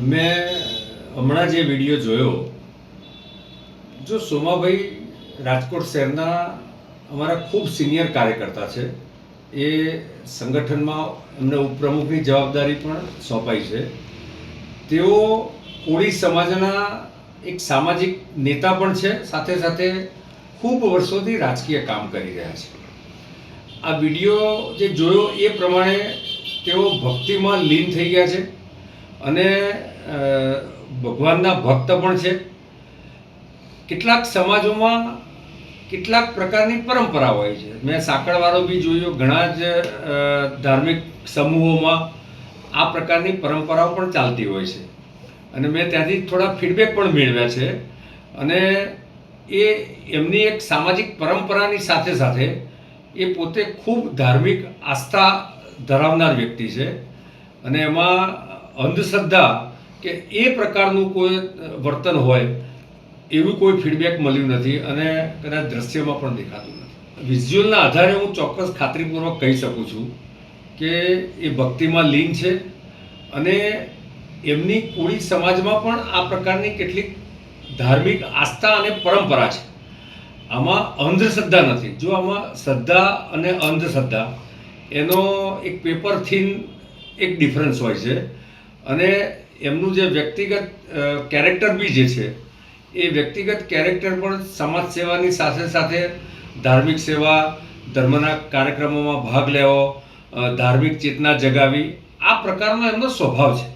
મેં હમણાં જે વીડિયો જોયો, જો સોમાભાઈ રાજકોટ શહેરના અમારા ખૂબ સિનિયર કાર્યકર્તા છે, એ સંગઠનમાં એમને ઉપપ્રમુખની જવાબદારી પણ સોંપાઈ છે. તેઓ કોળી સમાજના એક સામાજિક નેતા પણ છે, સાથે સાથે ખૂબ વર્ષોથી રાજકીય કામ કરી રહ્યા છે. આ વીડિયો જે જોયો એ પ્રમાણે તેઓ ભક્તિમાં લીન થઈ ગયા છે. અને ભગવાનના ભક્ત પણ છે. કેટલાક સમાજોમાં કેટલાક પ્રકારની પરંપરા હોય છે. મેં સાંકળવાળો બી જોયો, ઘણા જ ધાર્મિક સમૂહોમાં આ પ્રકારની પરંપરાઓ પણ ચાલતી હોય છે. અને મેં ત્યાંથી થોડા ફીડબેક પણ મેળવ્યા છે. અને એ, એમની એક સામાજિક પરંપરાની સાથે સાથે એ પોતે ખૂબ ધાર્મિક આસ્થા ધરાવનાર વ્યક્તિ છે. અને એમાં અંધશ્રદ્ધા કે એ પ્રકારનું કોઈ વર્તન હોય, એવું કોઈ ફીડબેક મળ્યું નથી અને કદાચ દ્રશ્યમાં પણ દેખાતું નથી. વિઝ્યુઅલના આધારે હું ચોક્કસ ખાતરીપૂર્વક કહી શકું છું કે એ ભક્તિમાં લીન છે અને એમની કોળી સમાજમાં પણ આ પ્રકારની કેટલીક ધાર્મિક આસ્થા અને પરંપરા છે. આમાં અંધશ્રદ્ધા નથી. જો આમાં શ્રદ્ધા અને અંધશ્રદ્ધા, એનો એક પેપર થીન એક ડિફરન્સ હોય છે. અને એમનું જે વ્યક્તિગત કેરેક્ટર બી જે છે, એ વ્યક્તિગત કેરેક્ટર પણ સમાજ સેવાની સાથે સાથે ધાર્મિક સેવા, ધર્મના કાર્યક્રમોમાં ભાગ લેવો ધાર્મિક ચેતના જગાવી, આ પ્રકારનો એમનો સ્વભાવ છે.